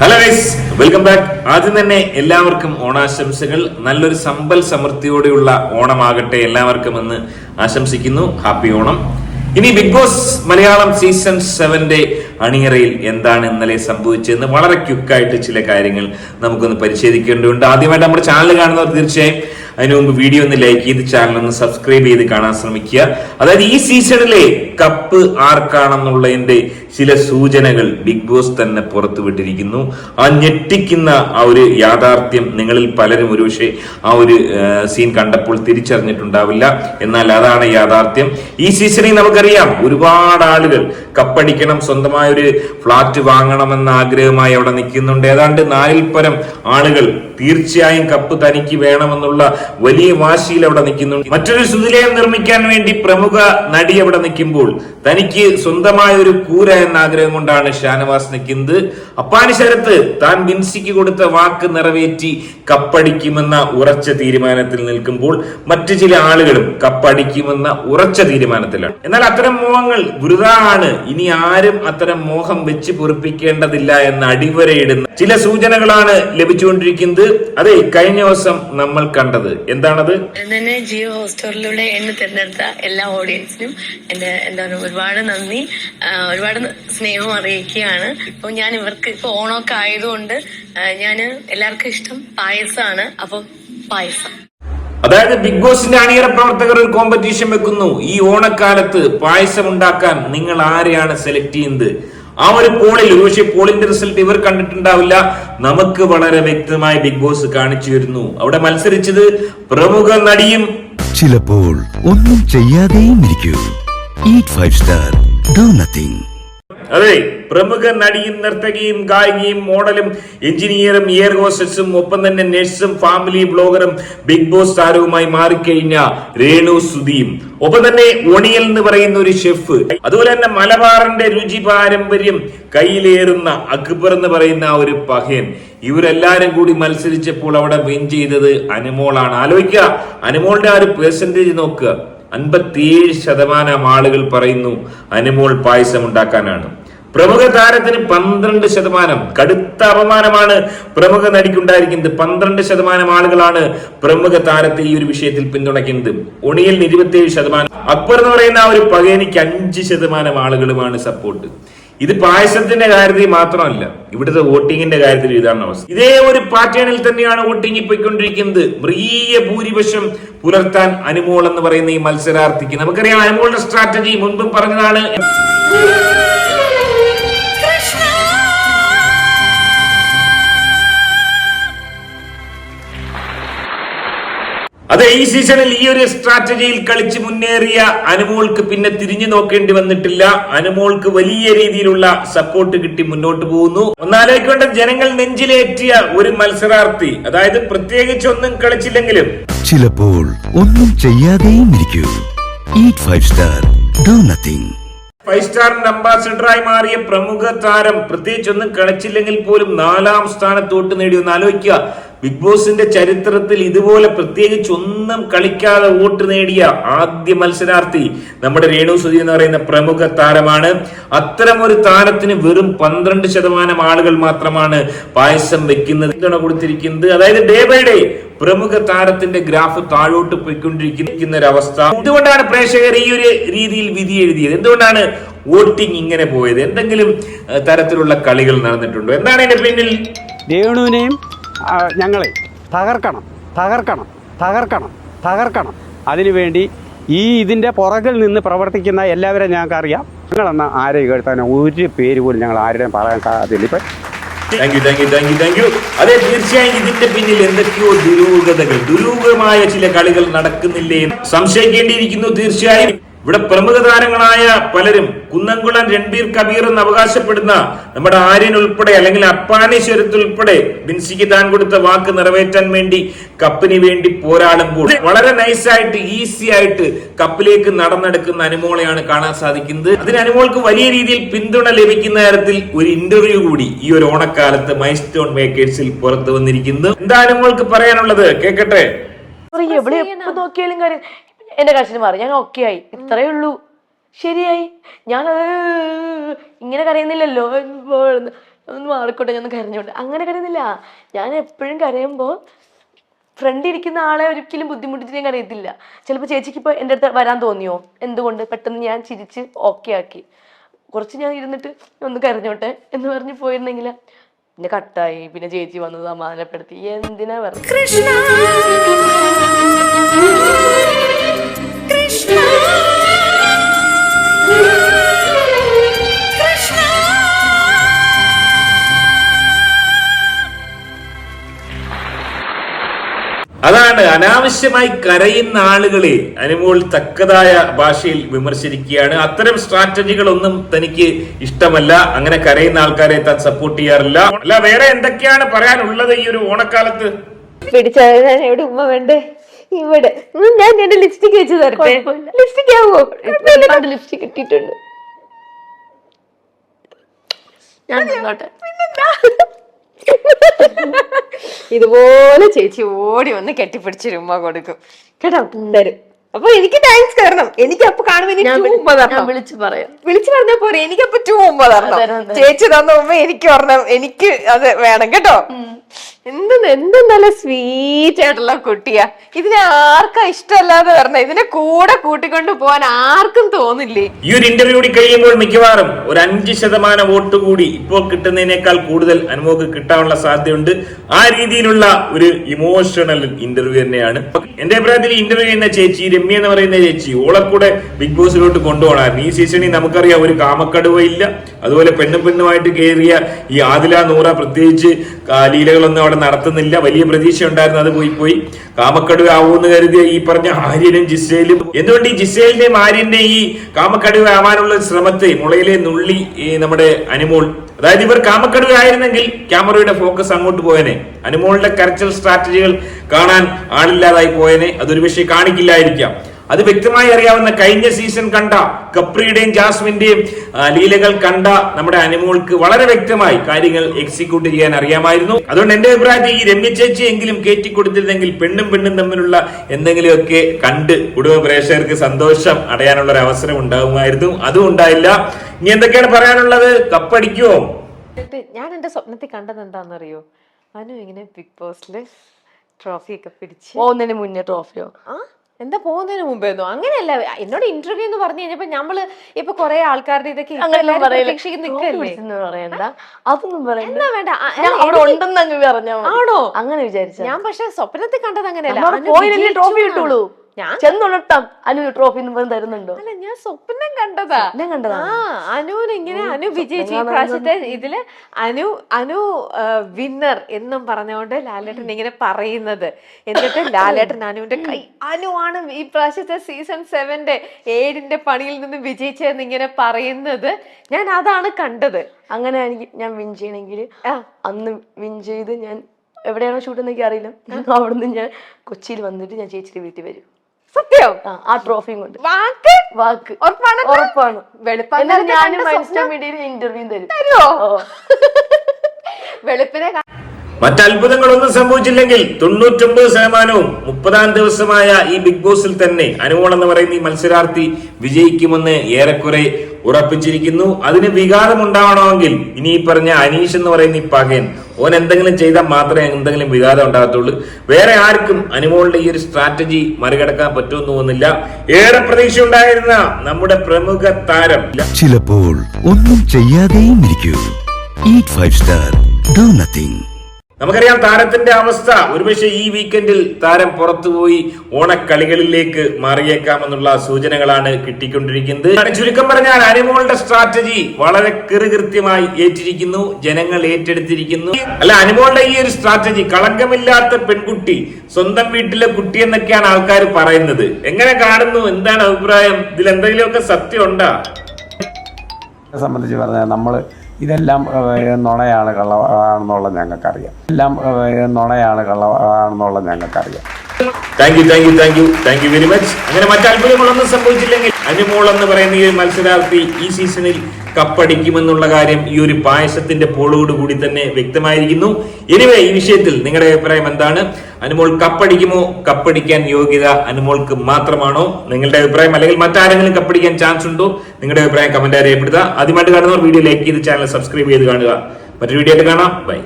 Hello guys welcome back ആദ്യം തന്നെ എല്ലാവർക്കും ഓണാശംസകൾ. നല്ലൊരു സമ്പൽ സമൃദ്ധിയോടെയുള്ള ഓണമാകട്ടെ എല്ലാവർക്കും എന്ന് ആശംസിക്കുന്നു. ഹാപ്പി ഓണം. ഇനി ബിഗ് ബോസ് മലയാളം സീസൺ സെവന്റെ അണിയറയിൽ എന്താണ് ഇന്നലെ സംഭവിച്ചതെന്ന് വളരെ ക്യുക്കായിട്ട് ചില കാര്യങ്ങൾ നമുക്കൊന്ന് പരിശോധിക്കേണ്ടതുണ്ട്. ആദ്യമായിട്ട് നമ്മുടെ ചാനൽ കാണുന്നവർ തീർച്ചയായും അതിനു മുമ്പ് വീഡിയോ ഒന്ന് ലൈക്ക് ചെയ്ത് ചാനൽ ഒന്ന് സബ്സ്ക്രൈബ് ചെയ്ത് കാണാൻ ശ്രമിക്കുക. അതായത് ഈ സീസണിലെ കപ്പ് ആർക്കാണെന്നുള്ളതിന്റെ ചില സൂചനകൾ ബിഗ് ബോസ് തന്നെ പുറത്തുവിട്ടിരിക്കുന്നു ആ ഞെട്ടിക്കുന്ന ആ ഒരു യാഥാർത്ഥ്യം നിങ്ങളിൽ പലരും ഒരുപക്ഷെ ആ ഒരു സീൻ കണ്ടപ്പോൾ തിരിച്ചറിഞ്ഞിട്ടുണ്ടാവില്ല. എന്നാൽ അതാണ് യാഥാർത്ഥ്യം. ഈ സീസണിൽ നമുക്കറിയാം ഒരുപാട് ആളുകൾ കപ്പടിക്കണം സ്വന്തമായ ഒരു ഫ്ലാറ്റ് വാങ്ങണമെന്ന ആഗ്രഹമായി അവിടെ നിൽക്കുന്നുണ്ട്. ഏതാണ്ട് നാലിൽ പരം ആളുകൾ തീർച്ചയായും കപ്പ് തനിക്ക് വേണമെന്നുള്ള വലിയ വാശിയിൽ അവിടെ നിൽക്കുന്നുണ്ട് മറ്റൊരു സുതിലയം നിർമ്മിക്കാൻ വേണ്ടി പ്രമുഖ നടി അവിടെ നിൽക്കുമ്പോൾ തനിക്ക് സ്വന്തമായ ഒരു കൂര എന്ന ആഗ്രഹം കൊണ്ടാണ് ഷാനവാസ് നിൽക്കുന്നത്. അപ്പാനി ശരത്ത് താൻ വിൻസിക്ക് കൊടുത്ത വാക്ക് നിറവേറ്റി കപ്പടിക്കുമെന്ന ഉറച്ച തീരുമാനത്തിൽ നിൽക്കുമ്പോൾ മറ്റു ചില ആളുകളും കപ്പടിക്കുമെന്ന ഉറച്ച തീരുമാനത്തിലാണ്. എന്നാൽ അത്തരം മോഹങ്ങൾ വൃതാണ് ഇനി ആരും അത്തരം മോഹം വെച്ച് പൊറിപ്പിക്കേണ്ടതില്ല എന്ന അടിവരയിടുന്ന ചില സൂചനകളാണ് ലഭിച്ചുകൊണ്ടിരിക്കുന്നത്. അതെ കഴിഞ്ഞ ദിവസം നമ്മൾ കണ്ടത്. എന്താണത്? തന്നെ ജിയോ ഹോസ്റ്ററിലൂടെ എന്നെ തിരഞ്ഞെടുത്ത എല്ലാ ഓഡിയൻസിനും എന്റെ എന്താ പറയുക ഒരുപാട് നന്ദി. ഒരുപാട് സ്നേഹം അറിയിക്കുകയാണ്. ഇപ്പൊ ഞാൻ ഇവർക്ക് ഇപ്പൊ ഓണമൊക്കെ ആയതുകൊണ്ട് ഞാൻ എല്ലാവർക്കും ഇഷ്ടം പായസമാണ് അപ്പം പായസം. അതായത് ബിഗ് ബോസിന്റെ അണിയറ പ്രവർത്തകർ ഒരു കോമ്പറ്റീഷൻ വെക്കുന്നു. ഈ ഓണക്കാലത്ത് പായസം ഉണ്ടാക്കാൻ നിങ്ങൾ ആരെയാണ് സെലക്ട് ചെയ്യുന്നത്? ആ ഒരു പോളിൽ പക്ഷേ പോളിന്റെ റിസൾട്ട് ഇവർ കണ്ടിട്ടുണ്ടാവില്ല. നമുക്ക് വളരെ വ്യക്തമായി ബിഗ് ബോസ് കാണിച്ചു വരുന്നു അവിടെ മത്സരിച്ചത് പ്രമുഖ നടിയും ചിലപ്പോൾ ഒന്നും ചെയ്യാതെയും ഇരിക്കൂ. Eat five star do nothing അതെ പ്രമുഖ നടിയും നർത്തകിയും ഗായികയും മോഡലും എഞ്ചിനീയറും എയർ ഹോസ്റ്റസും ഒപ്പം തന്നെ നഴ്സും ഫാമിലി ബ്ലോഗറും ബിഗ് ബോസ് താരവുമായി മാറിക്കഴിഞ്ഞ രേണു സുധിയും ഒപ്പം തന്നെ ഒണിയൽ എന്ന് പറയുന്ന ഒരു ഷെഫ്. അതുപോലെ തന്നെ മലബാറിന്റെ രുചി പാരമ്പര്യം കയ്യിലേറുന്ന അക്ബർ എന്ന് പറയുന്ന ഒരു പഹയൻ. ഇവരെല്ലാരും കൂടി മത്സരിച്ചപ്പോൾ അവിടെ വിൻ ചെയ്തത് അനുമോളാണ്. ആലോചിക്കുക അനുമോളുടെ ആ ഒരു പെർസെന്റേജ് നോക്കുക. അൻപത്തിയേഴ് ശതമാനം ആളുകൾ പറയുന്നു അനുമോൾ പായസം ഉണ്ടാക്കാനാണ്. പ്രമുഖ താരത്തിന് പന്ത്രണ്ട് ശതമാനം. കടുത്ത അപമാനമാണ് പ്രമുഖ നടിക്കുണ്ടായിരിക്കുന്നത്. പന്ത്രണ്ട് ശതമാനം ആളുകളാണ് പ്രമുഖ താരത്തെ ഈ ഒരു വിഷയത്തിൽ പിന്തുണയ്ക്കുന്നത്. ഒണിയലിന് ഇരുപത്തിയേഴ് ശതമാനം. അക്ബർ എന്ന് പറയുന്ന ആ ഒരു പകയനിക്ക് അഞ്ച് ശതമാനം ആളുകളുമാണ് സപ്പോർട്ട് ഇത് പായസത്തിന്റെ കാര്യത്തിൽ മാത്രമല്ല ഇവിടുത്തെ വോട്ടിങ്ങിന്റെ കാര്യത്തിൽ ഇതാണ് അവസ്ഥ. ഇതേ ഒരു പാറ്റേണിൽ തന്നെയാണ് വോട്ടിംഗ് പോയിക്കൊണ്ടിരിക്കുന്നത്. മൃഗീയ ഭൂരിപക്ഷം പുലർത്താൻ അനുമോൾ എന്ന് പറയുന്ന ഈ മത്സരാർത്ഥിക്ക്. നമുക്കറിയാം അനുമോളുടെ സ്ട്രാറ്റജി മുൻപ് പറഞ്ഞതാണ്. ഈ സീസണിൽ ഈ ഒരു സ്ട്രാറ്റജിയിൽ കളിച്ച് മുന്നേറിയ അനുമോൾക്ക് പിന്നെ തിരിഞ്ഞു നോക്കേണ്ടി വന്നിട്ടില്ല. അനുമോൾക്ക് വലിയ രീതിയിലുള്ള സപ്പോർട്ട് കിട്ടി മുന്നോട്ട് പോകുന്നു. ഒന്നാലോചിക്കേണ്ട ജനങ്ങൾ നെഞ്ചിലേറ്റിയ ഒരു മത്സരാർത്ഥി അതായത് പ്രത്യേകിച്ച് ഒന്നും കളിച്ചില്ലെങ്കിലും. ചിലപ്പോൾ ഒന്നും ചെയ്യാതെയും ഇരിക്കൂ. Eat five star do nothing five സ്റ്റാറിന്റെ അംബാസിഡറായി മാറിയ പ്രമുഖ താരം പ്രത്യേകിച്ച് ഒന്നും കളിച്ചില്ലെങ്കിൽ പോലും നാലാം സ്ഥാനത്തോട്ട് നേടി ഒന്ന് ആലോചിക്കുക ബിഗ് ബോസിന്റെ ചരിത്രത്തിൽ ഇതുപോലെ പ്രത്യേകിച്ച് ഒന്നും കളിക്കാതെ വോട്ട് നേടിയ ആദ്യ മത്സരാർത്ഥി നമ്മുടെ രേണു സുധി എന്ന് പറയുന്ന പ്രമുഖ താരമാണ്. അത്തരം ഒരു താരത്തിന് വെറും പന്ത്രണ്ട് ശതമാനം ആളുകൾ മാത്രമാണ് പായസം വെക്കുന്നത്. കൊടുത്തിരിക്കുന്നത്. അതായത് ഡേ ബൈ ഡേ പ്രമുഖ താരത്തിന്റെ ഗ്രാഫ് താഴോട്ട് പോയിക്കൊണ്ടിരിക്കുന്ന ഒരു അവസ്ഥ എന്തുകൊണ്ടാണ് പ്രേക്ഷകർ ഈ ഒരു രീതിയിൽ വിധി എഴുതിയത്? എന്തുകൊണ്ടാണ് വോട്ടിംഗ് ഇങ്ങനെ പോയത്? എന്തെങ്കിലും തരത്തിലുള്ള കളികൾ നടന്നിട്ടുണ്ടോ? എന്താണ് ഇതിന്റെ പിന്നിൽ? രേണുവിനെയും ഞങ്ങളെ തകർക്കണം തകർക്കണം തകർക്കണം തകർക്കണം. അതിനുവേണ്ടി ഈ ഇതിന്റെ പുറകിൽ നിന്ന് പ്രവർത്തിക്കുന്ന എല്ലാവരെയും ഞങ്ങൾക്കറിയാം. ഞങ്ങളെന്ന ആരെയും കേൾത്താൻ ഒരു പേര് പോലും ഞങ്ങൾ ആരുടെയും പറയാൻ സാധ്യതയില്ല. ഇപ്പം thank you thank you thank you thank you അതെ തീർച്ചയായും ഇതിന്റെ പിന്നിൽ എന്തൊക്കെയോ ദുരൂഹതകൾ ദുരൂഹമായ ചില കളികൾ നടക്കുന്നില്ലേ സംശയിക്കേണ്ടിയിരിക്കുന്നു തീർച്ചയായും. ഇവിടെ പ്രമുഖ താരങ്ങളായ പലരും കുന്നംകുളം രൺബീർ കബീർ എന്ന് അവകാശപ്പെടുന്ന നമ്മുടെ ആര്യൻ ഉൾപ്പെടെ അല്ലെങ്കിൽ അപ്പാനീശ്വരത്ത് ഉൾപ്പെടെ ബിൻസിക്ക് താൻ കൊടുത്ത വാക്ക് നിറവേറ്റാൻ വേണ്ടി കപ്പിന് വേണ്ടി പോരാടുമ്പോൾ വളരെ നൈസായിട്ട് ഈസി ആയിട്ട് കപ്പിലേക്ക് നടന്നെടുക്കുന്ന അനുമോളെയാണ് കാണാൻ സാധിക്കുന്നത്. അതിന് അനുമോൾക്ക് വലിയ രീതിയിൽ പിന്തുണ ലഭിക്കുന്ന തരത്തിൽ ഒരു ഇന്റർവ്യൂ കൂടി ഈ ഒരു ഓണക്കാലത്ത് മൈ സ്റ്റോൺ മേക്കേഴ്സിൽ പുറത്തു വന്നിരിക്കുന്നു. എന്താ അനുമോൾക്ക് പറയാനുള്ളത്? കേക്കട്ടെ. എവിടെ എപ്പോ നോക്കിയാലും കാര്യം. എന്റെ കരച്ചിൽ മാറി. ഞാൻ ഓക്കെ ആയി. ഇത്രയേ ഉള്ളൂ. ശരിയായി. ഞാൻ ഇങ്ങനെ കരയുന്നില്ലല്ലോ. ഒന്ന് മാറിക്കോട്ടെ ഞാൻ ഒന്ന് കരഞ്ഞോട്ടെ. അങ്ങനെ കരയുന്നില്ല. ഞാൻ എപ്പോഴും കരയുമ്പോൾ ഫ്രണ്ട് ഇരിക്കുന്ന ആളെ ഒരിക്കലും ബുദ്ധിമുട്ടിച്ച് ഞാൻ കരയത്തില്ല. ചിലപ്പോൾ ചേച്ചിക്ക് ഇപ്പോൾ എന്റെ അടുത്ത് വരാൻ തോന്നിയോ? എന്തുകൊണ്ട്? പെട്ടെന്ന് ഞാൻ ചിരിച്ച് ഓക്കെ ആക്കി. കുറച്ച് ഞാൻ ഇരുന്നിട്ട് ഒന്ന് കരഞ്ഞോട്ടെ എന്ന് പറഞ്ഞ് പോയിരുന്നെങ്കിൽ പിന്നെ കട്ടായി പിന്നെ ചേച്ചി വന്ന് സമാധാനപ്പെടുത്തി. എന്തിനാ പറഞ്ഞു അതാണ് അനാവശ്യമായി കരയുന്ന ആളുകളെ അനുമോൾ തക്കതായ ഭാഷയിൽ വിമർശിക്കുകയാണ് അത്തരം സ്ട്രാറ്റജികളൊന്നും തനിക്ക് ഇഷ്ടമല്ല. അങ്ങനെ കരയുന്ന ആൾക്കാരെ താൻ സപ്പോർട്ട് ചെയ്യാറില്ല. അല്ല വേറെ എന്തൊക്കെയാണ് പറയാനുള്ളത് ഈ ഒരു ഓണക്കാലത്ത്? പിടിച്ചാൽ ഞാൻ എവിടെ ഉമ്മ വേണ്ടേ? ഇവിടെ. ഞാൻ എന്റെ ലിപ്സ്റ്റിക് വെച്ച് തരട്ടെ. കുഴപ്പമില്ല. ലിപ്സ്റ്റിക് ആവോ ഒരുപാട് ലിപ്സ്റ്റിക് കിട്ടിയിട്ടുണ്ട് ഞാൻ ഇതുപോലെ ചേച്ചി ഓടി വന്ന് കെട്ടിപ്പിടിച്ച് ഉമ്മ കൊടുക്കും. കേട്ടോ? തരും അപ്പൊ എനിക്ക് താങ്ക്സ് കാരണം എനിക്ക് അപ്പൊ കാണുമ്പോ എനിക്ക് ഞാൻ two ഞാൻ വിളിച്ചു പറയാം. വിളിച്ചു പറഞ്ഞാ പോരെ. എനിക്കപ്പൊ ടൂ ഉമ്മ തരണം. തരാം, തരാം. ചേച്ചി തന്ന ഉമ്മ എനിക്ക് പറഞ്ഞ എനിക്ക് അത് വേണം. കേട്ടോ? എന്ത് എന്ത് നല്ല സ്വീറ്റ് ആയിട്ടുള്ള കുട്ടിയാ. ഇതിനെ ആർക്കാ ഇഷ്ടമല്ലാതെ പറഞ്ഞ? ഇതിനെ കൂടെ കൂട്ടിക്കൊണ്ട് പോവാൻ ആർക്കും തോന്നില്ലേ? ഈ ഒരു ഇന്റർവ്യൂ കൂടി കഴിയുമ്പോൾ മിക്കവാറും ഒരു അഞ്ച് ശതമാനം വോട്ട് കൂടി ഇപ്പോൾ കിട്ടുന്നതിനേക്കാൾ കൂടുതൽ അനുമോക്ക് കിട്ടാനുള്ള സാധ്യതയുണ്ട്. ആ രീതിയിലുള്ള ഒരു ഇമോഷണൽ ഇന്റർവ്യൂ തന്നെയാണ്. എന്റെ അഭിപ്രായത്തിൽ ഇന്റർവ്യൂ ചെയ്യുന്ന ചേച്ചി രമ്യ എന്ന് പറയുന്ന ചേച്ചി ഓളെ കൂടെ ബിഗ് ബോസിലോട്ട് കൊണ്ടുപോകണം ഈ സീസണിൽ നമുക്കറിയാം ഒരു കാമക്കടുവ ഇല്ല. അതുപോലെ പെണ്ണും പെണ്ണുമായിട്ട് കയറിയ ഈ ആദില നൂറ പ്രത്യേകിച്ച് ലീലകളൊന്നും അവിടെ നടത്തുന്നില്ല. വലിയ പ്രതീക്ഷ ഉണ്ടായിരുന്നു അത് പോയി പോയി. കാമക്കടുവ ആവൂന്ന് കരുതിയ ഈ പറഞ്ഞ ആര്യനും ജിസേലും. എന്തുകൊണ്ട് ഈ ജിസേലിന്റെയും ആര്യന്റെയും ഈ കാമക്കടുവ ആവാനുള്ള ശ്രമത്തെ മുളയിലെ നുള്ളി ഈ നമ്മുടെ അനുമോൾ അതായത് ഇവർ കാമക്കടുവ ആയിരുന്നെങ്കിൽ ക്യാമറയുടെ ഫോക്കസ് അങ്ങോട്ട് പോയനെ. അനുമോളുടെ കരച്ചൽ സ്ട്രാറ്റജികൾ കാണാൻ ആളില്ലാതായി പോയനെ. അതൊരു പക്ഷേ കാണിക്കില്ലായിരിക്കാം. അത് വ്യക്തമായി അറിയാവുന്ന കഴിഞ്ഞ സീസൺ കണ്ട കപ്രിയുടെയും ജാസ്മിന്റെയും ലീലകൾ കണ്ട നമ്മുടെ അനുമോൾക്ക് വളരെ വ്യക്തമായി കാര്യങ്ങൾ എക്സിക്യൂട്ട് ചെയ്യാൻ അറിയാമായിരുന്നു. അതുകൊണ്ട് എന്റെ അഭിപ്രായത്തിൽ ഈ രമ്യ ചേച്ചി എങ്കിലും കയറ്റി കൊടുത്തിരുന്നെങ്കിൽ പെണ്ണും പെണ്ണും തമ്മിലുള്ള എന്തെങ്കിലുമൊക്കെ കണ്ട് കുടുംബ പ്രേക്ഷകർക്ക് സന്തോഷം അടയാനുള്ള ഒരു അവസരം ഉണ്ടാകുമായിരുന്നു അതും ഉണ്ടായില്ല. ഇനി എന്തൊക്കെയാണ് പറയാനുള്ളത്? കപ്പടിക്കുമോ ഞാൻ എന്റെ സ്വപ്നത്തിൽ കണ്ടത് എന്താണെന്നറിയോ? അനു ഇങ്ങനെ ബിഗ് ബോസിൽ ട്രോഫി ഒക്കെ പിടിച്ച് പോകുന്നതിന് മുന്നേ ട്രോഫിയോ ആ? എന്താ പോകുന്നതിന് മുമ്പേന്നോ അങ്ങനെയല്ല. എന്നോട് ഇന്റർവ്യൂ എന്ന് പറഞ്ഞു കഴിഞ്ഞപ്പോ നമ്മൾ ഇപ്പൊ കുറെ ആൾക്കാരുടെ ഇതൊക്കെ പറയണ്ട. അതൊന്നും പറയണ്ട. വേണ്ട. അവിടെ ഉണ്ടെന്ന് അങ്ങ് പറഞ്ഞാ. ആണോ? അങ്ങനെ വിചാരിച്ചു. ഞാൻ പക്ഷെ സ്വപ്നത്തിൽ കണ്ടത് അങ്ങനെയല്ല. ട്രോഫി കിട്ടുള്ളൂ. ഞാൻ? ചെന്നുണട്ടം അനു ട്രോഫി എന്ന് പറഞ്ഞ് തരുന്നുണ്ടോ? അല്ല ഞാൻ സ്വപ്നം കണ്ടതാ. ഞാൻ കണ്ടതാ. അനുവിന് ഇങ്ങനെ അനു വിജയിച്ചു ഈ പ്രാവശ്യത്തെ ഇതിൽ അനു അനു വിന്നർ എന്നും പറഞ്ഞുകൊണ്ട് ലാലേട്ടൻ ഇങ്ങനെ പറയുന്നത്. എന്നിട്ട് ലാലേട്ടൻ അനുവിന്റെ കൈ അനു ആണ് ഈ പ്രാവശ്യത്തെ സീസൺ സെവന്റെ ഏഴിന്റെ പണിയിൽ നിന്ന് വിജയിച്ചതെന്ന് ഇങ്ങനെ പറയുന്നത്. ഞാൻ അതാണ് കണ്ടത്. അങ്ങനെ എനിക്ക് ഞാൻ വിൻ ചെയ്യണമെങ്കിൽ. അന്ന് വിൻ ചെയ്ത് ഞാൻ എവിടെയാണോ ഷൂട്ട് എന്നൊക്കെ അറിയില്ല. അവിടുന്ന് ഞാൻ കൊച്ചിയിൽ വന്നിട്ട് ഞാൻ ചേച്ചിയുടെ വീട്ടിൽ വരും. സത്യം? ആ, ട്രോഫിയും കൊണ്ട് വാക്ക്? വാക്ക്. ഉറപ്പാണ് ഉറപ്പാണ്. ഞാനും കണ്ട മീഡിയയിൽ ഇന്റർവ്യൂ തരും. വെളുപ്പിനെ മറ്റത്ഭുതങ്ങളൊന്നും സംഭവിച്ചില്ലെങ്കിൽ തൊണ്ണൂറ്റൊമ്പത് ശതമാനവും മുപ്പതാം ദിവസമായ ഈ ബിഗ് ബോസിൽ തന്നെ അനുമോൾ എന്ന് പറയുന്ന ഈ മത്സരാർത്ഥി വിജയിക്കുമെന്ന് ഏറെക്കുറെ ഉറപ്പിച്ചിരിക്കുന്നു. അതിന് വികാരം ഉണ്ടാവണമെങ്കിൽ ഇനി പറഞ്ഞ അനീഷ് എന്ന് പറയുന്ന ഈ പകയൻ ഓൻ എന്തെങ്കിലും ചെയ്താൽ മാത്രമേ എന്തെങ്കിലും വികാരം ഉണ്ടാകത്തുള്ളൂ. വേറെ ആർക്കും അനുമോളുടെ ഈ ഒരു സ്ട്രാറ്റജി മറികടക്കാൻ പറ്റുമെന്ന് തോന്നുന്നില്ല. ഏറെ പ്രതീക്ഷ ഉണ്ടായിരുന്ന നമ്മുടെ പ്രമുഖ താരം ചിലപ്പോൾ ഒന്നും ചെയ്യാതെയും ഇരിക്കൂ. Eat five star do nothing നമുക്കറിയാം താരത്തിന്റെ അവസ്ഥ. ഒരുപക്ഷെ ഈ വീക്കെൻഡിൽ താരം പുറത്തുപോയി ഓണക്കളികളിലേക്ക് മാറിയേക്കാം എന്നുള്ള സൂചനകളാണ് കിട്ടിക്കൊണ്ടിരിക്കുന്നത്. ചുരുക്കം പറഞ്ഞാൽ അനുമോളുടെ സ്ട്രാറ്റജി വളരെ കൃത്യമായി ഏറ്റിരിക്കുന്നു. ജനങ്ങൾ ഏറ്റെടുത്തിരിക്കുന്നു. അല്ല അനുമോളുടെ ഈ ഒരു സ്ട്രാറ്റജി കളങ്കമില്ലാത്ത പെൺകുട്ടി സ്വന്തം വീട്ടിലെ കുട്ടി എന്നൊക്കെയാണ് ആൾക്കാർ പറയുന്നത്. എങ്ങനെ കാണുന്നു? എന്താണ് അഭിപ്രായം? ഇതിൽ എന്തെങ്കിലുമൊക്കെ സത്യം ഉണ്ടാ സംബന്ധിച്ച് പറഞ്ഞാൽ നമ്മൾ ഇതെല്ലാം നുണയാണ് കള്ളമാണെന്നുള്ളത് ഞങ്ങൾക്കറിയാം. എല്ലാം നുണയാണ് കള്ളമാണെന്നുള്ളത് ഞങ്ങൾക്കറിയാം. Thank you thank you thank you thank you very much അങ്ങനെ മറ്റു അത്ഭുതങ്ങളൊന്നും സംഭവിച്ചില്ലെങ്കിൽ അനുമോൾ എന്ന് പറയുന്ന ഈ മത്സരാർത്ഥി ഈ സീസണിൽ കപ്പടിക്കുമെന്നുള്ള കാര്യം ഈ ഒരു പായസത്തിന്റെ പോളോട് കൂടി തന്നെ വ്യക്തമായിരിക്കുന്നു. എനിവേ ഈ വിഷയത്തിൽ നിങ്ങളുടെ അഭിപ്രായം എന്താണ്? അനുമോൾ കപ്പടിക്കുമോ? കപ്പടിക്കാൻ യോഗ്യത അനുമോൾക്ക് മാത്രമാണോ? നിങ്ങളുടെ അഭിപ്രായം അല്ലെങ്കിൽ മറ്റാരെങ്കിലും കപ്പടിക്കാൻ ചാൻസ് ഉണ്ടോ? നിങ്ങളുടെ അഭിപ്രായം കമന്റ് രേഖപ്പെടുത്തുക. ആദ്യമായിട്ട് കാണുന്നവർ വീഡിയോ ലൈക്ക് ചെയ്ത് ചാനൽ സബ്സ്ക്രൈബ് ചെയ്ത് കാണുക. മറ്റൊരു വീഡിയോ ആയിട്ട് കാണാം. ബൈ